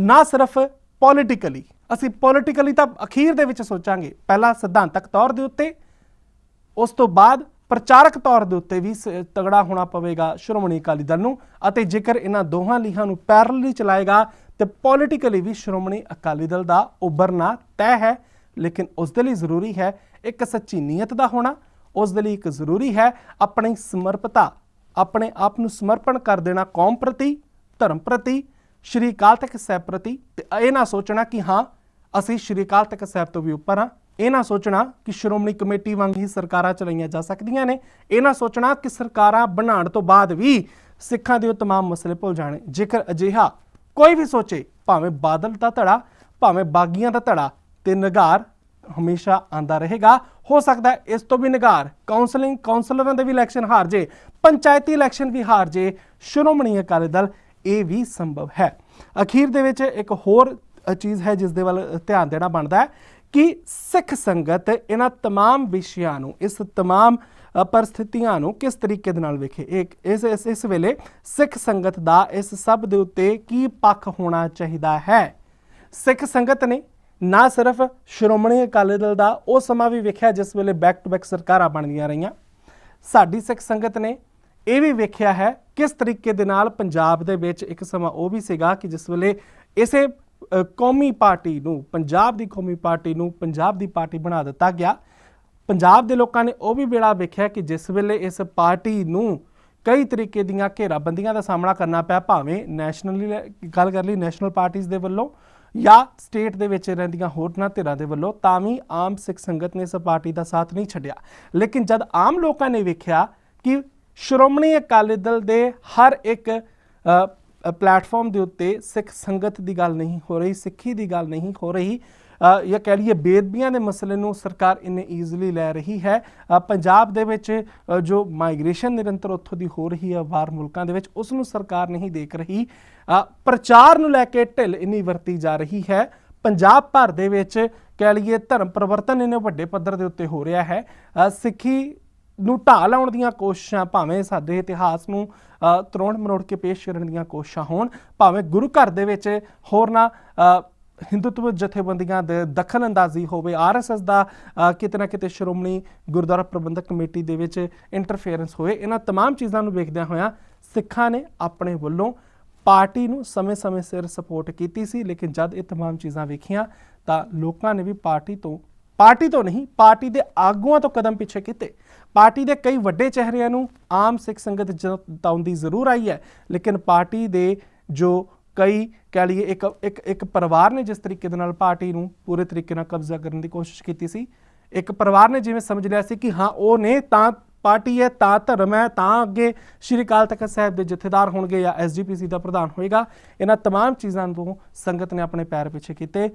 ਨਾ ਸਿਰਫ ਪੋਲਿਟੀਕਲੀ ਅਸੀਂ ਪੋਲਿਟੀਕਲੀ ਤਾਂ ਅਖੀਰ ਦੇ ਵਿੱਚ ਸੋਚਾਂਗੇ। ਪਹਿਲਾਂ ਸਿਧਾਂਤਕ ਤੌਰ ਦੇ ਉੱਤੇ, ਉਸ ਤੋਂ ਬਾਅਦ ਪ੍ਰਚਾਰਕ ਤੌਰ ਦੇ ਉੱਤੇ ਵੀ ਸ- ਤਗੜਾ ਹੋਣਾ ਪਵੇਗਾ ਸ਼੍ਰੋਮਣੀ ਅਕਾਲੀ ਦਲ ਨੂੰ, ਅਤੇ ਜੇਕਰ ਇਹਨਾਂ ਦੋਹਾਂ ਲੀਹਾਂ ਨੂੰ ਪੈਰਲਲੀ ਚਲਾਏਗਾ, ਤੇ ਪੋਲਿਟੀਕਲੀ ਵੀ ਸ਼੍ਰੋਮਣੀ ਅਕਾਲੀ ਦਲ ਦਾ ਉੱਭਰਨਾ ਤੈਅ ਹੈ। ਲੇਕਿਨ ਉਸ ਦੇ ਲਈ ਜ਼ਰੂਰੀ ਹੈ ਇੱਕ ਸੱਚੀ ਨੀਅਤ ਦਾ ਹੋਣਾ। ਉਸ ਦੇ ਲਈ ਇੱਕ ਜ਼ਰੂਰੀ ਹੈ ਆਪਣੀ ਸਮਰਪਤਾ, ਆਪਣੇ ਆਪ ਨੂੰ ਸਮਰਪਣ ਕਰ ਦੇਣਾ ਕੌਮ ਪ੍ਰਤੀ, ਧਰਮ ਪ੍ਰਤੀ ਸ਼੍ਰੀ ਅਕਾਲ ਤਖਤ ਸਾਹਿਬ ਪ੍ਰਤੀ ਤੇ ਇਹ ਨਾ ਸੋਚਣਾ ਕਿ ਹਾਂ ਅਸੀਂ ਸ਼੍ਰੀ ਅਕਾਲ ਤਖਤ ਸਾਹਿਬ ਤੋਂ ਵੀ ਉੱਪਰ ਹਾਂ ਇਹ ਨਾ ਸੋਚਣਾ ਕਿ ਸ਼੍ਰੋਮਣੀ ਕਮੇਟੀ ਵਾਂਗ ਹੀ ਸਰਕਾਰਾਂ ਚਲਾਈਆਂ ਜਾ ਸਕਦੀਆਂ ਨੇ ਇਹ ਨਾ ਸੋਚਣਾ ਕਿ ਸਰਕਾਰਾਂ ਬਣਾਉਣ ਤੋਂ ਬਾਅਦ ਵੀ ਸਿੱਖਾਂ ਦੇ ਉਹ तमाम ਮਸਲੇ ਭੁੱਲ ਜਾਣੇ ਜੇਕਰ ਅਜਿਹਾ ਕੋਈ ਵੀ ਸੋਚੇ ਭਾਵੇਂ ਬਾਦਲ ਦਾ ਧੜਾ ਭਾਵੇਂ ਬਾਗੀਆਂ ਦਾ ਧੜਾ ਤੇ ਨਿਗਾਰ ਹਮੇਸ਼ਾ ਆਂਦਾ ਰਹੇਗਾ ਹੋ ਸਕਦਾ ਹੈ ਇਸ ਤੋਂ ਵੀ ਨਿਗਾਰ ਕਾਉਂਸਲਿੰਗ ਕਾਉਂਸਲਰਾਂ ਦੇ ਵੀ ਇਲੈਕਸ਼ਨ ਹਾਰ ਜੇ ਪੰਚਾਇਤੀ ਇਲੈਕਸ਼ਨ ਵੀ ਹਾਰ ਜੇ ਸ਼੍ਰੋਮਣੀ ਅਕਾਲੀ ਦਲ ਇਹ ਵੀ ਸੰਭਵ ਹੈ ਅਖੀਰ ਦੇ ਵਿੱਚ ਇੱਕ ਹੋਰ ਅ, ਚੀਜ਼ ਹੈ ਜਿਸ ਦੇ ਵੱਲ ਧਿਆਨ ਦੇਣਾ ਬਣਦਾ ਹੈ ਕਿ ਸਿੱਖ ਸੰਗਤ ਇਹਨਾਂ तमाम ਵਿਸ਼ਿਆਂ ਨੂੰ ਇਸ तमाम ਅ, ਪਰਿਸਥਿਤੀਆਂ ਨੂੰ ਕਿਸ ਤਰੀਕੇ ਦੇ ਨਾਲ ਵੇਖੇ ਇੱਕ ਇਸ ਇਸ ਇਸ ਵੇਲੇ ਸਿੱਖ ਸੰਗਤ ਦਾ ਇਸ ਸਭ ਦੇ ਉੱਤੇ ਕੀ ਪੱਖ ਹੋਣਾ ਚਾਹੀਦਾ ਹੈ ਸਿੱਖ ਸੰਗਤ ਨੇ ਨਾ ਸਿਰਫ ਸ਼੍ਰੋਮਣੀ ਅਕਾਲੀ ਦਲ ਦਾ ਉਹ ਸਮਾਂ ਵੀ ਵੇਖਿਆ ਜਿਸ ਵੇਲੇ ਬੈਕ ਟੂ ਬੈਕ ਸਰਕਾਰਾਂ ਬਣਦੀਆਂ ਰਹੀਆਂ ਸਾਡੀ ਸਿੱਖ ਸੰਗਤ ਨੇ ਇਹ ਵੀ ਵੇਖਿਆ ਹੈ ਕਿਸ ਤਰੀਕੇ ਦੇ ਨਾਲ ਪੰਜਾਬ ਦੇ ਵਿੱਚ ਇੱਕ ਸਮਾਂ ਉਹ ਵੀ ਸੀਗਾ ਕਿ ਜਿਸ ਵੇਲੇ ਇਸੇ ਕੌਮੀ ਪਾਰਟੀ ਨੂੰ, ਪੰਜਾਬ ਦੀ ਕੌਮੀ ਪਾਰਟੀ ਨੂੰ ਪੰਜਾਬ ਦੀ ਪਾਰਟੀ ਬਣਾ ਦਿੱਤਾ ਗਿਆ। ਪੰਜਾਬ ਦੇ ਲੋਕਾਂ ਨੇ ਉਹ ਵੀ ਵੇਲਾ ਵੇਖਿਆ ਕਿ ਜਿਸ ਵੇਲੇ ਇਸ ਪਾਰਟੀ ਨੂੰ ਕਈ ਤਰੀਕੇ ਦੀਆਂ ਘੇਰਾਬੰਦੀਆਂ ਦਾ ਸਾਹਮਣਾ ਕਰਨਾ ਪਿਆ, ਭਾਵੇਂ ਨੈਸ਼ਨਲੀ ਗੱਲ ਕਰ ਲਈ ਨੈਸ਼ਨਲ ਪਾਰਟੀਆਂ ਦੇ ਵੱਲੋਂ ਜਾਂ ਸਟੇਟ ਦੇ ਵਿੱਚ ਰਹਿੰਦੀਆਂ ਹੋਰਨਾਂ ਧਿਰਾਂ ਦੇ ਵੱਲੋਂ, ਤਾਂ ਵੀ ਆਮ ਸਿੱਖ ਸੰਗਤ ਨੇ ਇਸ ਪਾਰਟੀ ਦਾ ਸਾਥ ਨਹੀਂ ਛੱਡਿਆ। ਲੇਕਿਨ ਜਦ ਆਮ ਲੋਕਾਂ ਨੇ ਵੇਖਿਆ ਕਿ ਸ਼੍ਰੋਮਣੀ ਅਕਾਲੀ ਦਲ ਦੇ ਹਰ ਇੱਕ ਅ, ਪਲੇਟਫਾਰਮ ਦੇ ਉੱਤੇ ਸਿੱਖ ਸੰਗਤ ਦੀ ਗੱਲ ਨਹੀਂ ਹੋ ਰਹੀ ਸਿੱਖੀ ਦੀ ਗੱਲ ਨਹੀਂ ਹੋ ਰਹੀ। ਜਾਂ ਕਹਿ ਲਈਏ ਬੇਦਬੀਆਂ ਦੇ ਮਸਲੇ ਨੂੰ ਸਰਕਾਰ ਇੰਨੇ ਈਜ਼ੀਲੀ ਲੈ ਰਹੀ ਹੈ। ਪੰਜਾਬ ਦੇ ਵਿੱਚ ਜੋ ਮਾਈਗ੍ਰੇਸ਼ਨ ਨਿਰੰਤਰ ਉੱਥੋਂ ਦੀ ਹੋ ਰਹੀ ਹੈ ਬਾਹਰ ਮੁਲਕਾਂ ਦੇ ਵਿੱਚ ਉਸ ਨੂੰ ਸਰਕਾਰ ਨਹੀਂ ਦੇਖ ਰਹੀ। ਪ੍ਰਚਾਰ ਨੂੰ ਲੈ ਕੇ ਢਿੱਲ ਇੰਨੀ ਵਰਤੀ ਜਾ ਰਹੀ ਹੈ। ਪੰਜਾਬ ਭਰ ਦੇ ਵਿੱਚ ਕਹਿ ਲਈਏ ਧਰਮ ਪਰਿਵਰਤਨ ਇੰਨੇ ਵੱਡੇ ਪੱਧਰ ਦੇ ਉੱਤੇ ਹੋ ਰਿਹਾ ਹੈ। ਸਿੱਖੀ ਨੂੰ ਢਾਹ ਲਾਉਣ ਦੀਆਂ ਕੋਸ਼ਿਸ਼ਾਂ ਭਾਵੇਂ ਸਾਡੇ ਇਤਿਹਾਸ ਨੂੰ ਅ, ਤਰੋੜ ਮਰੋੜ ਕੇ ਪੇਸ਼ ਕਰਨ ਦੀਆਂ ਕੋਸ਼ਿਸ਼ਾਂ ਹੋਣ ਭਾਵੇਂ ਗੁਰੂ ਘਰ ਦੇ ਵਿੱਚ ਹੋਰਨਾਂ ਅ, ਹਿੰਦੂਤਵ ਜਥੇਬੰਦੀਆਂ ਦੇ ਦਖਲ ਅੰਦਾਜ਼ੀ ਹੋਵੇ ਆਰਐਸਐਸ ਦਾ ਅ, ਕਿਤੇ ਨਾ ਕਿਤੇ ਸ਼੍ਰੋਮਣੀ ਗੁਰਦੁਆਰਾ ਪ੍ਰਬੰਧਕ ਕਮੇਟੀ ਦੇ ਵਿੱਚ ਇੰਟਰਫੇਰੈਂਸ ਹੋਏ ਇਹਨਾਂ तमाम ਚੀਜ਼ਾਂ ਨੂੰ ਵੇਖਦਿਆਂ ਹੋਇਆਂ ਸਿੱਖਾਂ ਨੇ ਆਪਣੇ ਵੱਲੋਂ ਪਾਰਟੀ ਨੂੰ ਸਮੇਂ-ਸਮੇਂ ਸਿਰ ਸਪੋਰਟ ਕੀਤੀ ਸੀ ਲੇਕਿਨ ਜਦ ਇਹ तमाम ਚੀਜ਼ਾਂ ਵੇਖੀਆਂ ਤਾਂ ਲੋਕਾਂ ਨੇ ਵੀ ਪਾਰਟੀ ਤੋਂ ਪਾਰਟੀ ਤੋਂ ਨਹੀਂ ਪਾਰਟੀ ਦੇ ਆਗੂਆਂ ਤੋਂ ਕਦਮ ਪਿੱਛੇ ਕੀਤੇ ਪਾਰਟੀ ਦੇ ਕਈ ਵੱਡੇ ਚਿਹਰਿਆਂ ਨੂੰ ਆਮ ਸਿੱਖ ਸੰਗਤ ਜਤਾਉਂਦੀ ਜ਼ਰੂਰ ਆਈ ਹੈ ਲੇਕਿਨ ਪਾਰਟੀ ਦੇ ਜੋ ਕਈ ਕਹਿ ਲਈਏ ਇੱਕ ਇੱਕ ਇੱਕ ਪਰਿਵਾਰ ਨੇ ਜਿਸ ਤਰੀਕੇ ਦੇ ਨਾਲ ਪਾਰਟੀ ਨੂੰ ਪੂਰੇ ਤਰੀਕੇ ਨਾਲ ਕਬਜ਼ਾ ਕਰਨ ਦੀ ਕੋਸ਼ਿਸ਼ ਕੀਤੀ ਸੀ ਇੱਕ ਪਰਿਵਾਰ ਨੇ ਜਿਵੇਂ ਸਮਝ ਲਿਆ ਸੀ ਕਿ ਹਾਂ ਉਹ ਨੇ ਤਾਂ ਪਾਰਟੀ ਹੈ ਤਾਂ ਧਰਮ ਹੈ ਤਾਂ ਅੱਗੇ ਸ਼੍ਰੀ ਅਕਾਲ ਤਖਤ ਸਾਹਿਬ ਦੇ ਜਥੇਦਾਰ ਹੋਣਗੇ ਜਾਂ ਐਸਜੀਪੀਸੀ ਦਾ ਪ੍ਰਧਾਨ ਹੋਏਗਾ ਇਹਨਾਂ तमाम ਚੀਜ਼ਾਂ ਤੋਂ ਸੰਗਤ ਨੇ ਆਪਣੇ ਪੈਰ ਪਿੱਛੇ ਕੀਤੇ